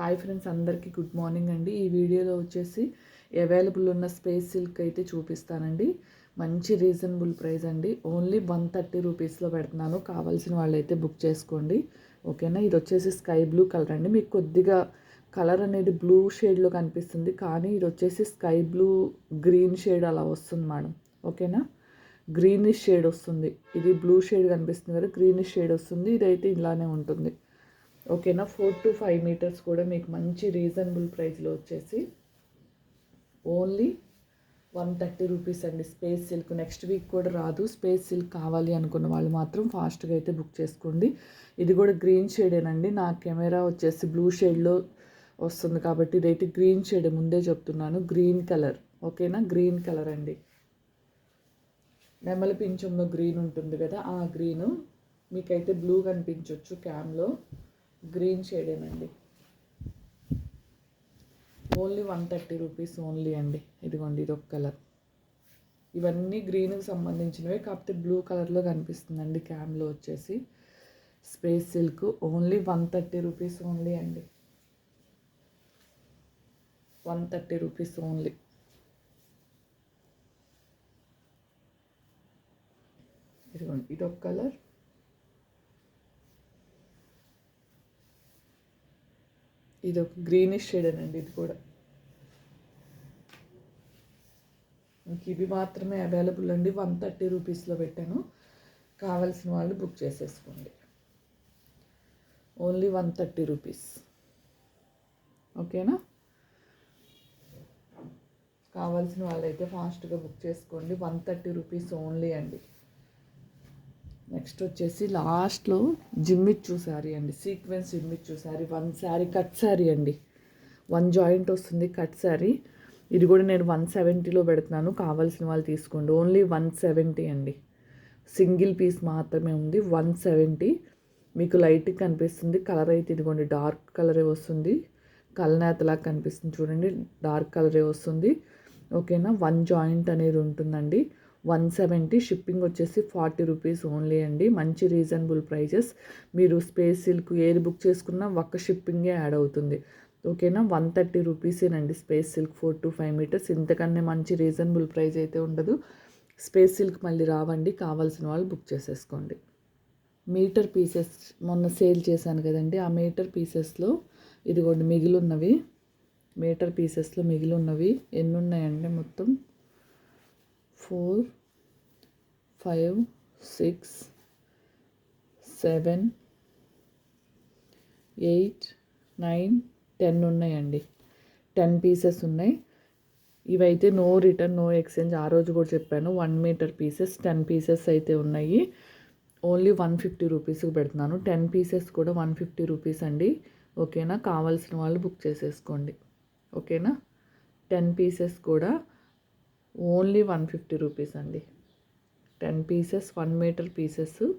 Hi friends అందరికీ good morning అండి. ఈ వీడియోలో వచ్చేసి అవైలబుల్ ఉన్న స్పేస్ సిల్క్ అయితే చూపిస్తానండి. మంచి రీజనబుల్ ప్రైస్ అండి. ఓన్లీ వన్ థర్టీ రూపీస్లో పెడుతున్నాను. కావాల్సిన వాళ్ళైతే బుక్ చేసుకోండి. ఓకేనా ఇది వచ్చేసి స్కై బ్లూ కలర్ అండి. మీకు కొద్దిగా కలర్ అనేది బ్లూ షేడ్లో కనిపిస్తుంది. కానీ ఇది వచ్చేసి స్కై బ్లూ గ్రీన్ షేడ్ అలా వస్తుంది మేడం ఓకేనా గ్రీనిష్ షేడ్ వస్తుంది. ఇది బ్లూ షేడ్ కనిపిస్తుంది కదా? గ్రీనిష్ షేడ్ వస్తుంది. ఇదైతే ఇలానే ఉంటుంది. ఓకేనా? ఫోర్ టు ఫైవ్ మీటర్స్ కూడా మీకు మంచి రీజనబుల్ ప్రైస్లో వచ్చేసి ఓన్లీ వన్ థర్టీ రూపీస్ అండి. స్పేస్ సిల్క్ నెక్స్ట్ వీక్ కూడా రాదు. స్పేస్ సిల్క్ కావాలి అనుకున్న వాళ్ళు మాత్రం ఫాస్ట్గా అయితే బుక్ చేసుకోండి. ఇది కూడా గ్రీన్ షేడేనండి నా కెమెరా వచ్చేసి బ్లూ షేడ్లో వస్తుంది కాబట్టి ఇదైతే గ్రీన్ షేడ్ ముందే చెప్తున్నాను. గ్రీన్ కలర్ ఓకేనా? గ్రీన్ కలర్ అండి. నెమలి పింఛంలో గ్రీన్ ఉంటుంది కదా ఆ గ్రీను మీకైతే బ్లూ కనిపించవచ్చు క్యామ్లో green షేడేనండి. Only one thirty rupees only అండి. ఇదిగోండి ఇది ఒక కలర్. ఇవన్నీ గ్రీన్కి సంబంధించినవే కాకపోతే బ్లూ కలర్లో కనిపిస్తుందండి క్యామ్లో వచ్చేసి. Space silk only one thirty rupees only అండి. One thirty rupees only. ఇదిగోండి ఇది ఒక కలర్. ఇది ఒక గ్రీనిష్ షేడ్ అండి ఇది కూడా. ఇంక ఇవి మాత్రమే అవైలబుల్ అండి. వన్ థర్టీ రూపీస్లో పెట్టాను. కావాల్సిన వాళ్ళు బుక్ చేసేసుకోండి. Only one thirty rupees. ఓకేనా? కావాల్సిన వాళ్ళైతే ఫాస్ట్గా బుక్ చేసుకోండి. వన్ థర్టీ రూపీస్ ఓన్లీ అండి. నెక్స్ట్ వచ్చేసి లాస్ట్లో జిమ్మిచ్చు శారీ అండి. Sequence జిమ్మిచ్చు sari one sari cut sari అండి. వన్ జాయింట్ వస్తుంది కట్ శారీ ఇది కూడా నేను వన్ సెవెంటీలో పెడుతున్నాను. కావాల్సిన వాళ్ళు తీసుకోండి. ఓన్లీ వన్ సెవెంటీ అండి. సింగిల్ పీస్ మాత్రమే ఉంది. వన్ సెవెంటీ మీకు లైట్గా కనిపిస్తుంది. కలర్ అయితే ఇదిగోండి. డార్క్ కలరే వస్తుంది. కలనేతలాగా కనిపిస్తుంది. చూడండి. డార్క్ కలరే వస్తుంది. ఓకేనా వన్ జాయింట్ అనేది ఉంటుందండి. వన్ సెవెంటీ షిప్పింగ్ వచ్చేసి ఫార్టీ రూపీస్ ఓన్లీ అండి. మంచి రీజనబుల్ ప్రైజెస్. మీరు స్పేస్ సిల్క్ ఏది బుక్ చేసుకున్నా ఒక్క షిప్పింగే యాడ్ అవుతుంది. ఓకేనా? One thirty రూపీసేనండి space silk four to five metres. ఇంతకన్నా మంచి రీజనబుల్ ప్రైస్ అయితే ఉండదు. స్పేస్ సిల్క్ మళ్ళీ రావండి. కావాల్సిన వాళ్ళు బుక్ చేసేసుకోండి. మీటర్ పీసెస్ మొన్న సేల్ చేశాను కదండి. ఆ మీటర్ పీసెస్లో ఇదిగోండి మిగిలిన్నవి. మీటర్ పీసెస్లో మిగిలిన్నవి. ఎన్ని ఉన్నాయండి మొత్తం? Four five six seven eight nine ten ఉన్నాయండి. టెన్ పీసెస్ ఉన్నాయి. ఇవైతే నో రిటర్న్ నో ఎక్స్చేంజ్. ఆ రోజు కూడా చెప్పాను. One metre pieces ten pieces అయితే ఉన్నాయి. ఓన్లీ వన్ ఫిఫ్టీ రూపీస్కి పెడుతున్నాను. టెన్ పీసెస్ కూడా వన్ ఫిఫ్టీ రూపీస్ అండి. ఓకేనా? కావాల్సిన వాళ్ళు బుక్ చేసేసుకోండి. ఓకేనా? టెన్ పీసెస్ కూడా ఓన్లీ వన్ ఫిఫ్టీ రూపీస్ అండి. Ten pieces one metre pieces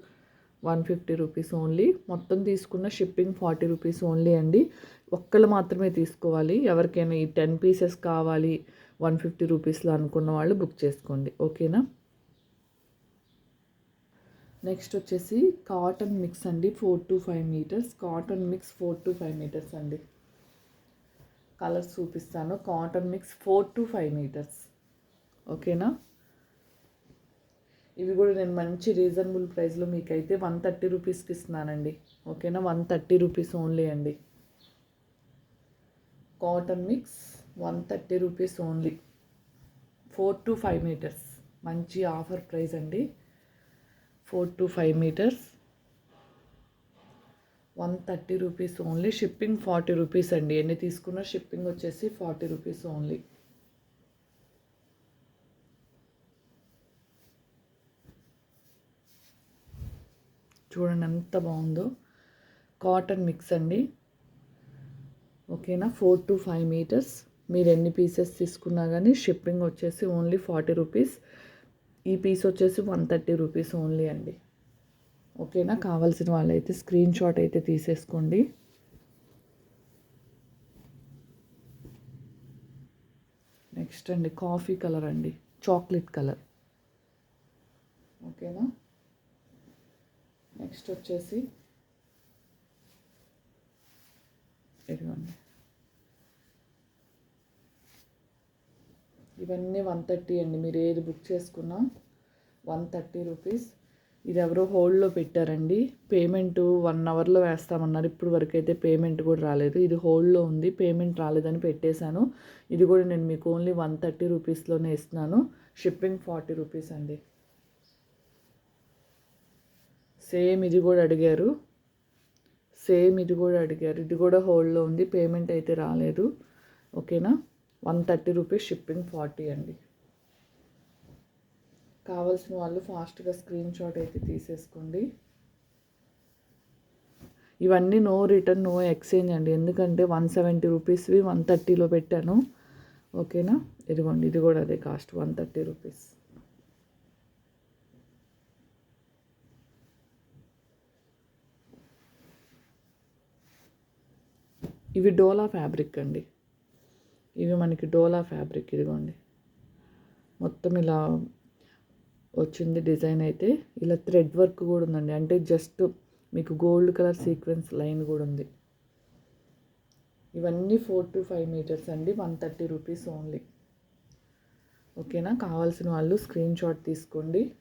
one fifty rupees only. మొత్తం తీసుకున్న షిప్పింగ్ ఫార్టీ రూపీస్ ఓన్లీ అండి. ఒక్కళ్ళు మాత్రమే తీసుకోవాలి. ఎవరికైనా ఈ టెన్ పీసెస్ కావాలి వన్ ఫిఫ్టీ రూపీస్లో అనుకున్న వాళ్ళు బుక్ చేసుకోండి. ఓకేనా? నెక్స్ట్ వచ్చేసి కాటన్ మిక్స్ అండి. Four to five metres. Cotton mix four to five metres అండి. కలర్స్ చూపిస్తాను. Cotton mix four to five metres. ఓకేనా? ఇవి కూడా నేను మంచి రీజనబుల్ ప్రైస్లో మీకైతే వన్ థర్టీ రూపీస్కి ఇస్తున్నానండి. ఓకేనా? వన్ థర్టీ రూపీస్ ఓన్లీ అండి. Cotton mix one thirty rupees only. Four to five metres. మంచి ఆఫర్ ప్రైస్ అండి. Four to five metres. One thirty rupees only. Shipping forty rupees అండి. ఎన్ని తీసుకున్నా షిప్పింగ్ వచ్చేసి ఫార్టీ రూపీస్ ఓన్లీ. చూడండి ఎంత బాగుందో. కాటన్ మిక్స్ అండి. ఓకేనా? Four to five metres. మీరు ఎన్ని పీసెస్ తీసుకున్నా కానీ షిప్పింగ్ వచ్చేసి ఓన్లీ ఫార్టీ రూపీస్. ఈ పీస్ వచ్చేసి వన్ థర్టీ రూపీస్ ఓన్లీ అండి. ఓకేనా? కావాల్సిన వాళ్ళైతే స్క్రీన్ షాట్ అయితే తీసేసుకోండి. నెక్స్ట్ అండి కాఫీ కలర్ అండి. Chocolate colour. ఓకేనా? నెక్స్ట్ వచ్చేసి ఇదిగోండి. ఇవన్నీ వన్ థర్టీ అండి. మీరు ఏది బుక్ చేసుకున్నా వన్ థర్టీ రూపీస్. ఇది ఎవరో హోల్డ్లో పెట్టారండి. పేమెంట్ వన్ అవర్లో వేస్తామన్నారు. ఇప్పుడు వరకు అయితే పేమెంట్ కూడా రాలేదు. ఇది హోల్డ్లో ఉంది. పేమెంట్ రాలేదని పెట్టేశాను. ఇది కూడా నేను మీకు ఓన్లీ వన్ థర్టీ రూపీస్లోనే ఇస్తున్నాను. షిప్పింగ్ ఫార్టీ రూపీస్ అండి. సేమ్ ఇది కూడా అడిగారు. సేమ్ ఇది కూడా అడిగారు. ఇది కూడా హోల్డ్లో ఉంది. పేమెంట్ అయితే రాలేదు. ఓకేనా? One thirty rupees shipping forty అండి. కావాల్సిన వాళ్ళు ఫాస్ట్గా స్క్రీన్ షాట్ అయితే తీసేసుకోండి. ఇవన్నీ నో రిటర్న్ నో ఎక్స్చేంజ్ అండి. ఎందుకంటే వన్ సెవెంటీ రూపీస్వి వన్ థర్టీలో పెట్టాను. ఓకేనా? ఇదిగోండి ఇది కూడా అదే కాస్ట్ వన్ థర్టీ రూపీస్. ఇవి డోలా ఫ్యాబ్రిక్ అండి. ఇవి మనకి డోలా ఫ్యాబ్రిక్ ఇదిగోండి. మొత్తం ఇలా వచ్చింది డిజైన్ అయితే. ఇలా థ్రెడ్ వర్క్ కూడా ఉందండి. అంటే జస్ట్ మీకు గోల్డ్ కలర్ సీక్వెన్స్ లైన్ కూడా ఉంది. ఇవన్నీ ఫోర్ టు ఫైవ్ మీటర్స్ అండి. One thirty rupees only. ఓకేనా? కావాల్సిన వాళ్ళు స్క్రీన్ షాట్ తీసుకోండి.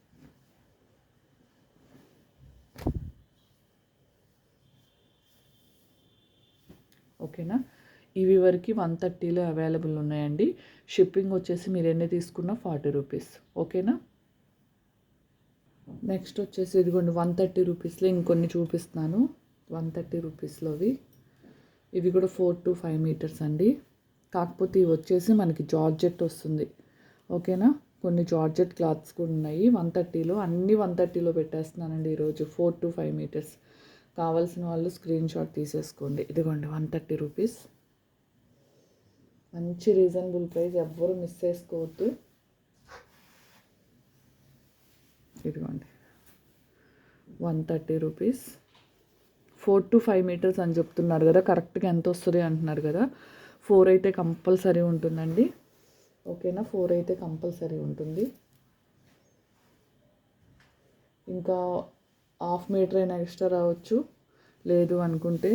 ఓకేనా? ఇవి వరకు వన్ థర్టీలో అవైలబుల్ ఉన్నాయండి. షిప్పింగ్ వచ్చేసి మీరు ఎన్ని తీసుకున్నా ఫార్టీ రూపీస్. ఓకేనా? నెక్స్ట్ వచ్చేసి ఇదిగోండి వన్ థర్టీ రూపీస్లో ఇంకొన్ని చూపిస్తున్నాను. వన్ థర్టీ రూపీస్లోవి. ఇవి కూడా ఫోర్ టు ఫైవ్ మీటర్స్ అండి. కాకపోతే ఇవి వచ్చేసి మనకి జార్జెట్ వస్తుంది. ఓకేనా? కొన్ని జార్జెట్ క్లాత్స్ కూడా ఉన్నాయి. వన్ థర్టీలో అన్నీ వన్ థర్టీలో పెట్టేస్తున్నానండి ఈరోజు ఫోర్ టు ఫైవ్ మీటర్స్. కావాల్సిన వాళ్ళు స్క్రీన్ షాట్ తీసేసుకోండి. ఇదిగోండి వన్ థర్టీ రూపీస్ మంచి రీజనబుల్ ప్రైస్ ఎవ్వరు మిస్ చేసుకోవద్దు. ఇదిగోండి one thirty rupees four to five metres అని చెప్తున్నారు కదా కరెక్ట్గా ఎంత వస్తుంది అంటున్నారు కదా. ఫోర్ అయితే కంపల్సరీ ఉంటుందండి. ఓకేనా? ఫోర్ అయితే కంపల్సరీ ఉంటుంది. ఇంకా హాఫ్ మీటర్ అయినా ఎక్స్ట్రా రావచ్చు. లేదు అనుకుంటే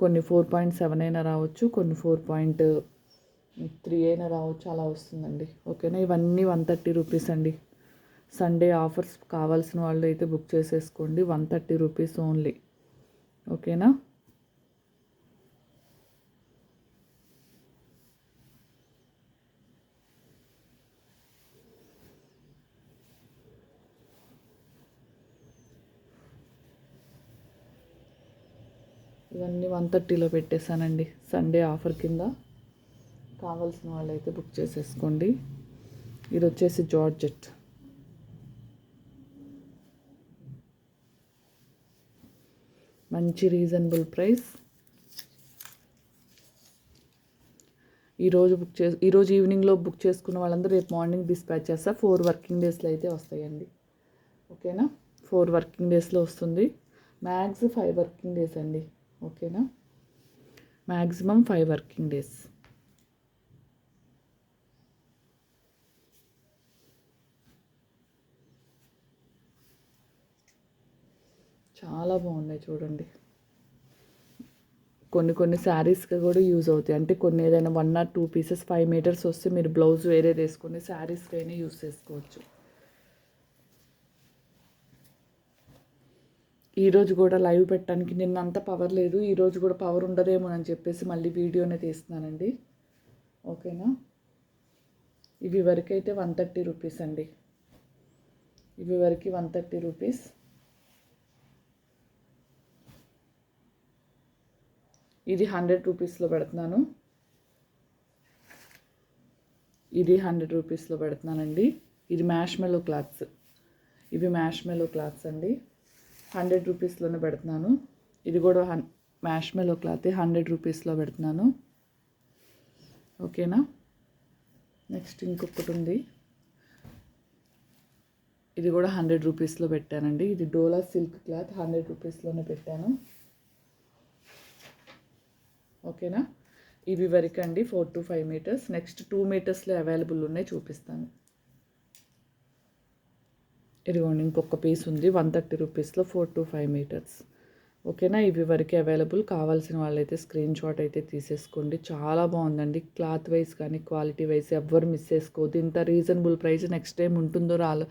కొన్ని ఫోర్ పాయింట్ సెవెన్ అయినా రావచ్చు కొన్ని ఫోర్ పాయింట్ త్రీ అయినా రావచ్చు. అలా వస్తుందండి. ఓకేనా? ఇవన్నీ వన్ థర్టీ రూపీస్ అండి. సండే ఆఫర్స్ కావాల్సిన వాళ్ళు అయితే బుక్ చేసేసుకోండి. One thirty rupees only. ఓకేనా ఇవన్నీ వన్ థర్టీలో పెట్టేశానండి. సండే ఆఫర్ కింద. కావాల్సిన వాళ్ళు అయితే బుక్ చేసేసుకోండి. ఇది వచ్చేసి జార్జెట్. మంచి రీజనబుల్ ప్రైస్. ఈరోజు బుక్ చే ఈరోజు ఈవినింగ్లో బుక్ చేసుకున్న వాళ్ళందరూ రేపు మార్నింగ్ డిస్పాచ్ చేస్తా. ఫోర్ వర్కింగ్ డేస్లో అయితే వస్తాయండి. ఓకేనా? ఫోర్ వర్కింగ్ డేస్లో వస్తుంది. మ్యాక్స్ ఫైవ్ వర్కింగ్ డేస్ అండి. ఓకేనా? మ్యాక్సిమం ఫైవ్ వర్కింగ్ డేస్ చాలా బాగున్నాయి చూడండి. కొన్ని కొన్ని శారీస్కి కూడా యూజ్ అవుతాయి. అంటే కొన్ని ఏదైనా one or two pieces five metres వస్తే మీరు బ్లౌజ్ వేరే వేసుకొని శారీస్కి అయినా యూజ్ చేసుకోవచ్చు. ఈరోజు కూడా లైవ్ పెట్టడానికి నిన్నంత పవర్ లేదు ఈరోజు కూడా పవర్ ఉండదేమో అని చెప్పేసి మళ్ళీ వీడియోనే తీస్తున్నానండి. ఓకేనా? ఇవి వరకైతే వన్ థర్టీ రూపీస్ అండి. ఇవి వరకు వన్ థర్టీ రూపీస్. ఇది హండ్రెడ్ రూపీస్లో పెడుతున్నాను. ఇది హండ్రెడ్ రూపీస్లో పెడుతున్నానండి. ఇది మ్యాష్ మెలో క్లాత్స్. ఇవి మ్యాష్ మెలో క్లాత్స్ అండి. హండ్రెడ్ రూపీస్లోనే పెడుతున్నాను. ఇది కూడా హన్ మ్యాష్ మెలో క్లాత్ హండ్రెడ్ రూపీస్లో పెడుతున్నాను. ఓకేనా? నెక్స్ట్ ఇంకొకటి ఉంది. ఇది కూడా హండ్రెడ్ రూపీస్లో పెట్టానండి. ఇది డోలా సిల్క్ క్లాత్ హండ్రెడ్ రూపీస్లోనే పెట్టాను. ఓకేనా? ఇవి వరకు అండి four to five metres. Next two మీటర్స్లో available ఉన్నాయి చూపిస్తాను. ఇదిగోండి ఇంకొక పీస్ ఉంది. వన్ థర్టీ రూపీస్లో ఫోర్ టు ఫైవ్ మీటర్స్ ఓకేనా? ఇవి వరకు అవైలబుల్ కావాల్సిన వాళ్ళైతే స్క్రీన్ షాట్ అయితే తీసేసుకోండి. చాలా బాగుందండి. క్లాత్ వైజ్ కానీ క్వాలిటీ వైజ్ ఎవ్వరు మిస్ చేసుకోవద్దు. ఇంత రీజనబుల్ ప్రైస్ నెక్స్ట్ టైం ఉంటుందో రాలో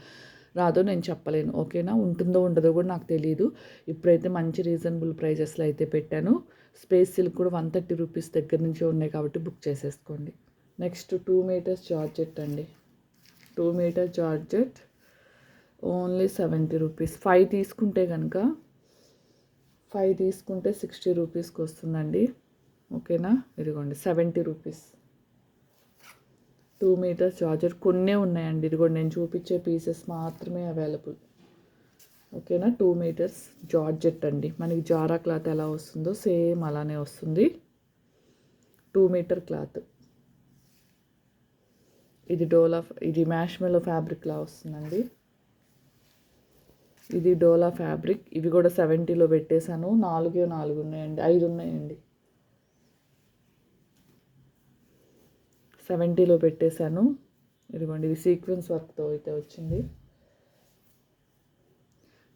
రాదో నేను చెప్పలేను. ఓకేనా? ఉంటుందో ఉండదో కూడా నాకు తెలియదు ఇప్పుడైతే మంచి రీజనబుల్ ప్రైజెస్లో అయితే పెట్టాను. స్పేస్ సిల్క్ కూడా వన్ థర్టీ రూపీస్ దగ్గర నుంచి ఉన్నాయి కాబట్టి బుక్ చేసేసుకోండి. నెక్స్ట్ టూ మీటర్స్ జార్జెట్ అండి. Two metre georgette. Only seventy rupees. Five తీసుకుంటే కనుక ఫైవ్ తీసుకుంటే సిక్స్టీ రూపీస్కి వస్తుందండి. ఓకేనా? ఇదిగోండి సెవెంటీ రూపీస్. టూ మీటర్స్ చార్జర్ కొన్నే ఉన్నాయండి. ఇదిగోండి నేను చూపించే పీసెస్ మాత్రమే అవైలబుల్. ఓకేనా? టూ మీటర్స్ జార్జెట్ అండి. మనకి జారా క్లాత్ ఎలా వస్తుందో సేమ్ అలానే వస్తుంది. Two metre cloth. ఇది డోలా ఇది మ్యాష్మెలో ఫ్యాబ్రిక్లా వస్తుందండి. ఇది డోలా ఫ్యాబ్రిక్. ఇవి కూడా సెవెంటీలో పెట్టేశాను. నాలుగే నాలుగు ఉన్నాయండి. ఐదు ఉన్నాయండి. సెవెంటీలో పెట్టేశాను. ఇదిగోండి ఇది సీక్వెన్స్ వర్క్తో అయితే వచ్చింది.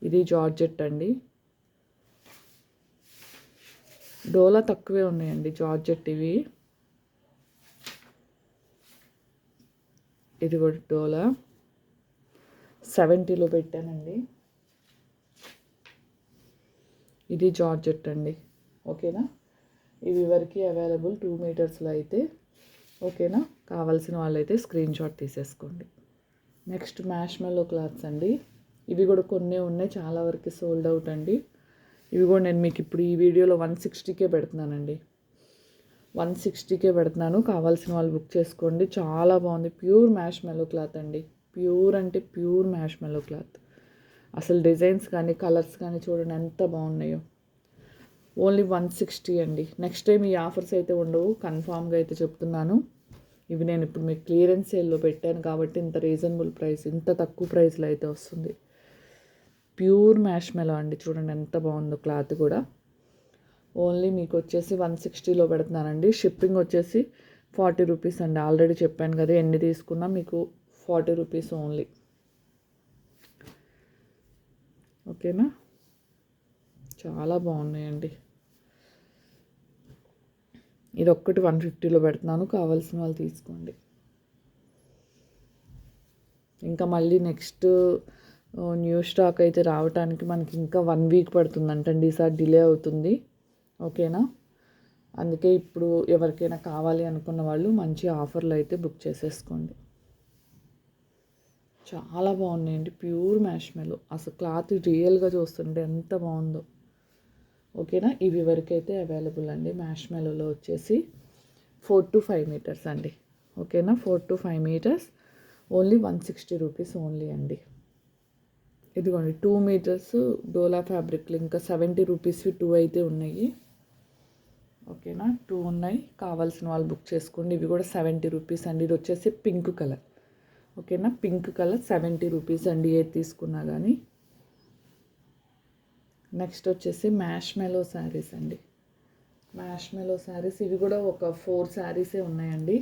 ఇది జార్జెట్ అండి. డోలా తక్కువే ఉన్నాయండి జార్జెట్ ఇవి. ఇది కూడా డోలా. సెవెంటీలో పెట్టానండి. ఇది జార్జెట్ అండి. ఓకేనా? ఇవి వరకు అవైలబుల్ టూ మీటర్స్లో అయితే. ఓకేనా? కావాల్సిన వాళ్ళైతే స్క్రీన్ షాట్ తీసేసుకోండి. నెక్స్ట్ మ్యాష్మెల్లో క్లాత్స్ అండి. ఇవి కూడా కొన్ని ఉన్నాయి చాలా వరకు సోల్డ్ అవుట్ అండి. ఇవి కూడా నేను మీకు ఇప్పుడు ఈ వీడియోలో వన్ సిక్స్టీకే పెడుతున్నానండి. వన్ సిక్స్టీకే పెడుతున్నాను. కావాల్సిన వాళ్ళు బుక్ చేసుకోండి. చాలా బాగుంది. ప్యూర్ మ్యాష్ మెల్లో క్లాత్ అండి. ప్యూర్ అంటే ప్యూర్ మ్యాష్ మెల్లో క్లాత్. అసలు డిజైన్స్ కానీ కలర్స్ కానీ చూడండి ఎంత బాగున్నాయో. ఓన్లీ వన్ సిక్స్టీ అండి. నెక్స్ట్ టైం ఈ ఆఫర్స్ అయితే ఉండవు. కన్ఫామ్గా అయితే చెప్తున్నాను. ఇవి నేను ఇప్పుడు మీకు క్లియరెన్స్ సేల్లో పెట్టాను కాబట్టి ఇంత రీజనబుల్ ప్రైస్ ఇంత తక్కువ ప్రైస్లో అయితే వస్తుంది. ప్యూర్ మ్యాష్ మెలో అండి. చూడండి ఎంత బాగుందో క్లాత్ కూడా. ఓన్లీ మీకు వచ్చేసి వన్ సిక్స్టీలో పెడుతున్నానండి. షిప్పింగ్ వచ్చేసి ఫార్టీ రూపీస్ అండి. ఆల్రెడీ చెప్పాను కదా ఎన్ని తీసుకున్నా మీకు ఫార్టీ రూపీస్ ఓన్లీ. ఓకేనా? చాలా బాగున్నాయండి. ఇది ఒక్కటి వన్ ఫిఫ్టీలో పెడుతున్నాను. కావాల్సిన వాళ్ళు తీసుకోండి. ఇంకా మళ్ళీ నెక్స్ట్ న్యూ స్టాక్ అయితే రావడానికి మనకి ఇంకా వన్ వీక్ పడుతుందంటండి ఈసారి డిలే అవుతుంది. ఓకేనా? అందుకే ఇప్పుడు ఎవరికైనా కావాలి అనుకున్న వాళ్ళు మంచి ఆఫర్లు అయితే బుక్ చేసేసుకోండి. చాలా బాగున్నాయండి. ప్యూర్ మ్యాష్మెలో అసలు క్లాత్ రియల్గా చూస్తుంటే ఎంత బాగుందో. ఓకేనా? ఇవి వరకు అయితే అవైలబుల్ అండి. మ్యాష్మెల్లో వచ్చేసి ఫోర్ టు ఫైవ్ మీటర్స్ అండి. ఓకేనా? Four to five metres only one sixty rupees only అండి. ఇదిగోండి టూ మీటర్స్ డోలా ఫ్యాబ్రిక్లు ఇంకా సెవెంటీ రూపీస్వి టూ అయితే ఉన్నాయి. ఓకేనా? టూ ఉన్నాయి. కావాల్సిన వాళ్ళు బుక్ చేసుకోండి. ఇవి కూడా సెవెంటీ రూపీస్ అండి. ఇది వచ్చేసి పింక్ కలర్ ఓకేనా? పింక్ కలర్ సెవెంటీ రూపీస్ అండి ఏది తీసుకున్నా కానీ నెక్స్ట్ వచ్చేసి మ్యాష్ మెలో శారీస్ అండి. మ్యాష్ మెలో శారీస్ ఇవి కూడా ఒక ఫోర్ శారీసే ఉన్నాయండి.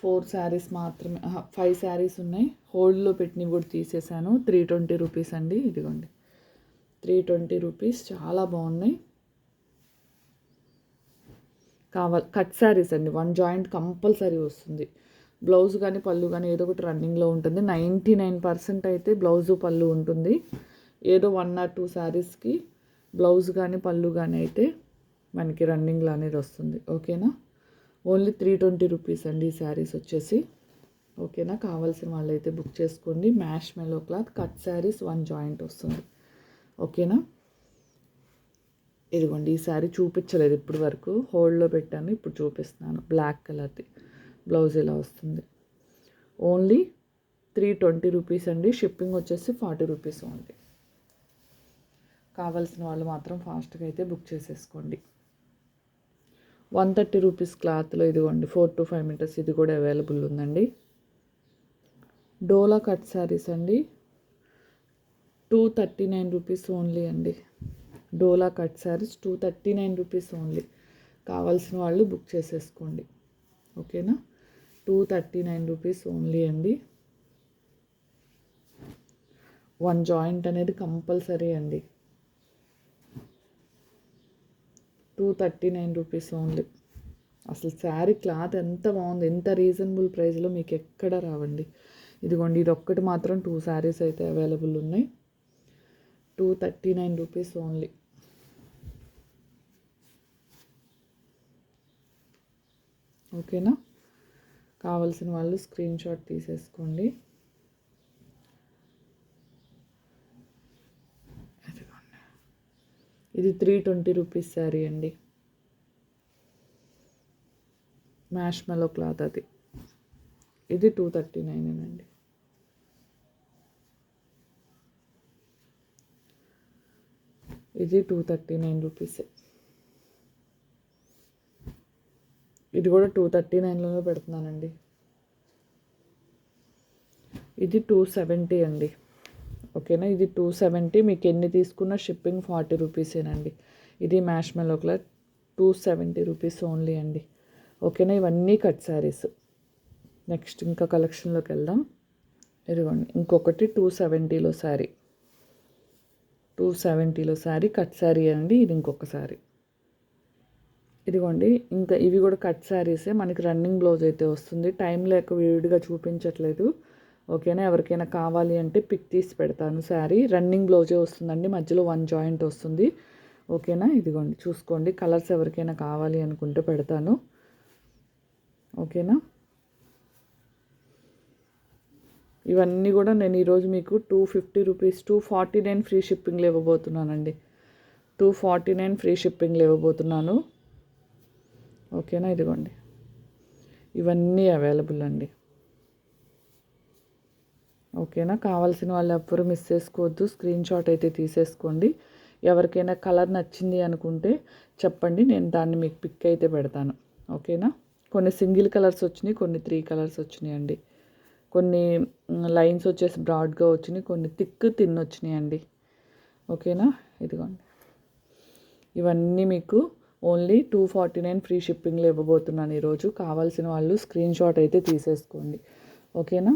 ఫోర్ శారీస్ మాత్రమే ఫైవ్ శారీస్ ఉన్నాయి. హోల్డ్లో పెట్టినవి కూడా తీసేసాను. త్రీ ట్వంటీ రూపీస్ అండి ఇదిగోండి. త్రీ ట్వంటీ రూపీస్ చాలా బాగున్నాయి. కావాలి కట్ శారీస్ అండి. వన్ జాయింట్ కంపల్సరీ వస్తుంది. బ్లౌజ్ కానీ పళ్ళు కానీ ఏదో ఒకటి రన్నింగ్లో ఉంటుంది. నైంటీ నైన్ పర్సెంట్ అయితే బ్లౌజు పళ్ళు ఉంటుంది. ఏదో వన్ ఆర్ టూ శారీస్కి బ్లౌజ్ కానీ పళ్ళు కానీ అయితే మనకి రన్నింగ్లో అనేది వస్తుంది. ఓకేనా? ఓన్లీ త్రీ ట్వంటీ రూపీస్ అండి ఈ శారీస్ వచ్చేసి. ఓకేనా? కావాల్సిన వాళ్ళు అయితే బుక్ చేసుకోండి. Marshmallow cloth cut saris one joint వస్తుంది. ఓకేనా? ఇదిగోండి ఈ శారీ చూపించలేదు ఇప్పటి వరకు. హోల్డ్లో పెట్టాను ఇప్పుడు చూపిస్తున్నాను. బ్లాక్ కలర్ది. బ్లౌజ్ ఇలా వస్తుంది? ఓన్లీ త్రీ ట్వంటీ రూపీస్ అండి. షిప్పింగ్ వచ్చేసి ఫార్టీ రూపీస్ ఓన్లీ. కావాల్సిన వాళ్ళు మాత్రం ఫాస్ట్గా అయితే బుక్ చేసేసుకోండి. వన్ థర్టీ రూపీస్ క్లాత్లో ఇదిగోండి ఫోర్ టు ఫైవ్ మీటర్స్ ఇది కూడా అవైలబుల్ ఉందండి. డోలా కట్ శారీస్ అండి. Two thirty nine rupees only అండి. డోలా cut saris two thirty nine rupees only. కావాల్సిన వాళ్ళు బుక్ చేసేసుకోండి. ఓకేనా? Two thirty nine rupees only అండి. వన్ జాయింట్ అనేది కంపల్సరీ అండి. Two thirty nine rupees only. అసలు శారీ క్లాత్ ఎంత బాగుంది ఎంత రీజనబుల్ ప్రైస్లో మీకు ఎక్కడ రావండి. ఇదిగోండి ఇది ఒక్కటి మాత్రం టూ శారీస్ అయితే అవైలబుల్ ఉన్నాయి. Two thirty nine rupees only. ఓకేనా? కావాల్సిన వాళ్ళు స్క్రీన్ షాట్ తీసేసుకోండి. ఇది త్రీ ట్వంటీ రూపీస్ శారీ అండి. మ్యాష్ మెలో క్లాత్ అది. ఇది టూ థర్టీ నైన్ అండి. ఇది టూ థర్టీ నైన్ రూపీసే. ఇది కూడా టూ థర్టీ నైన్లోనే పెడుతున్నానండి. ఇది టూ సెవెంటీ అండి. ఓకేనా ఇది టూ సెవెంటీ మీకు ఎన్ని తీసుకున్న షిప్పింగ్ ఫార్టీ రూపీసేనండి ఇది marshmallow two seventy rupees only అండి. ఓకేనా ఇవన్నీ కట్ శారీస్ నెక్స్ట్ ఇంకా కలెక్షన్లోకి వెళ్దాం. ఇదిగోండి. ఇంకొకటి టూ సెవెంటీలో శారీ టూ సెవెంటీలో శారీ కట్ శారీ అండి. ఇది ఇంకొక శారీ ఇదిగోండి ఇంకా ఇవి కూడా కట్ శారీసే. మనకి రన్నింగ్ బ్లౌజ్ అయితే వస్తుంది. టైం లేక విడిగా చూపించట్లేదు. ఓకేనా? ఎవరికైనా కావాలి అంటే పిక్ తీసి పెడతాను శారీ. రన్నింగ్ బ్లౌజే వస్తుందండి. మధ్యలో వన్ జాయింట్ వస్తుంది. ఓకేనా? ఇదిగోండి చూసుకోండి. కలర్స్ ఎవరికైనా కావాలి అనుకుంటే పెడతాను. ఓకేనా? ఇవన్నీ కూడా నేను ఈరోజు మీకు two fifty rupees two forty nine free షిప్పింగ్లు ఇవ్వబోతున్నానండి. టూ ఫార్టీ నైన్ ఫ్రీ షిప్పింగ్లు ఇవ్వబోతున్నాను. ఓకేనా? ఇదిగోండి. ఇవన్నీ అవైలబుల్ అండి. ఓకేనా? కావాల్సిన వాళ్ళు ఎవ్వరు మిస్ చేసుకోవద్దు. స్క్రీన్ షాట్ అయితే తీసేసుకోండి. ఎవరికైనా కలర్ నచ్చింది అనుకుంటే చెప్పండి. నేను దాన్ని మీకు పిక్ అయితే పెడతాను. ఓకేనా? కొన్ని సింగిల్ కలర్స్ వచ్చినాయి కొన్ని త్రీ కలర్స్ వచ్చినాయి అండి. కొన్ని లైన్స్ వచ్చేసి బ్రాడ్గా వచ్చినాయి కొన్ని థిక్ తిన్ వచ్చినాయి అండి. ఓకేనా? ఇదిగోండి. ఇవన్నీ మీకు only two forty nine free షిప్పింగ్లో ఇవ్వబోతున్నాను ఈరోజు. కావాల్సిన వాళ్ళు స్క్రీన్ షాట్ అయితే తీసేసుకోండి. ఓకేనా?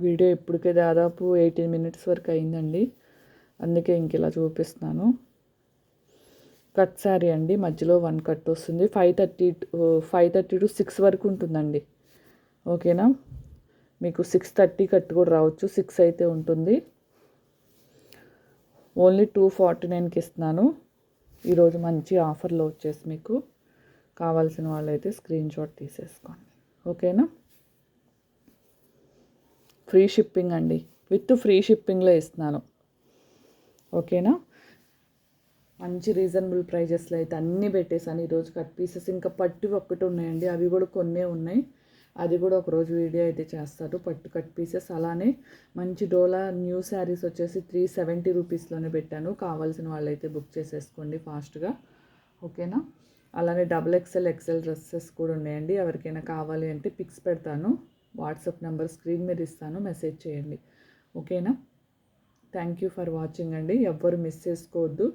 వీడియో ఇప్పటికే దాదాపు ఎయిటీన్ మినిట్స్ వరకు అయిందండి. అందుకే ఇంక ఇలా చూపిస్తున్నాను. కట్ శారీ అండి. మధ్యలో వన్ కట్ వస్తుంది. Five thirty five thirty to six వరకు ఉంటుందండి. ఓకేనా? మీకు సిక్స్ థర్టీ కట్ కూడా రావచ్చు. సిక్స్ అయితే ఉంటుంది. ఓన్లీ టూ ఫార్టీ నైన్కి ఇస్తున్నాను. ఈరోజు మంచి ఆఫర్లో వచ్చేసి మీకు కావాల్సిన వాళ్ళైతే స్క్రీన్ షాట్ తీసేసుకోండి. ఓకేనా? ఫ్రీ షిప్పింగ్ అండి. విత్ ఫ్రీ షిప్పింగ్లో ఇస్తున్నాను. ఓకేనా? మంచి రీజనబుల్ ప్రైజెస్లో అయితే అన్నీ పెట్టేశాను. ఈరోజు కట్ పీసెస్ ఇంకా పట్టు ఒక్కటి ఉన్నాయండి. అవి కూడా కొన్నే ఉన్నాయి. అది కూడా ఒకరోజు వీడియో అయితే చేస్తారు పట్టు కట్ పీసెస్ అలానే మంచి డోలా న్యూ శారీస్ వచ్చేసి త్రీ సెవెంటీ రూపీస్లోనే పెట్టాను. కావాల్సిన వాళ్ళైతే బుక్ చేసేసుకోండి ఫాస్ట్గా. ఓకేనా? అలానే డబుల్ ఎక్సెల్ ఎక్సెల్ డ్రెస్సెస్ కూడా ఉన్నాయండి. ఎవరికైనా కావాలి అంటే పిక్స్ పెడతాను. వాట్సాప్ నెంబర్ స్క్రీన్ మీద ఇస్తాను. మెసేజ్ చేయండి. ఓకేనా? థ్యాంక్ యూ ఫర్ వాచింగ్ అండి. ఎవ్వరు మిస్ చేసుకోవద్దు.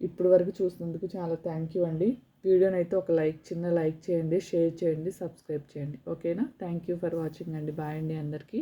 ఇప్పుడు వరకు చూసినందుకు చాలా థ్యాంక్ యూ అండి. వీడియోని అయితే ఒక లైక్ చిన్న లైక్ చేయండి షేర్ చేయండి సబ్స్క్రైబ్ చేయండి. ఓకేనా? థ్యాంక్ యూ ఫర్ వాచింగ్ అండి. బాయ్ అండి అందరికీ.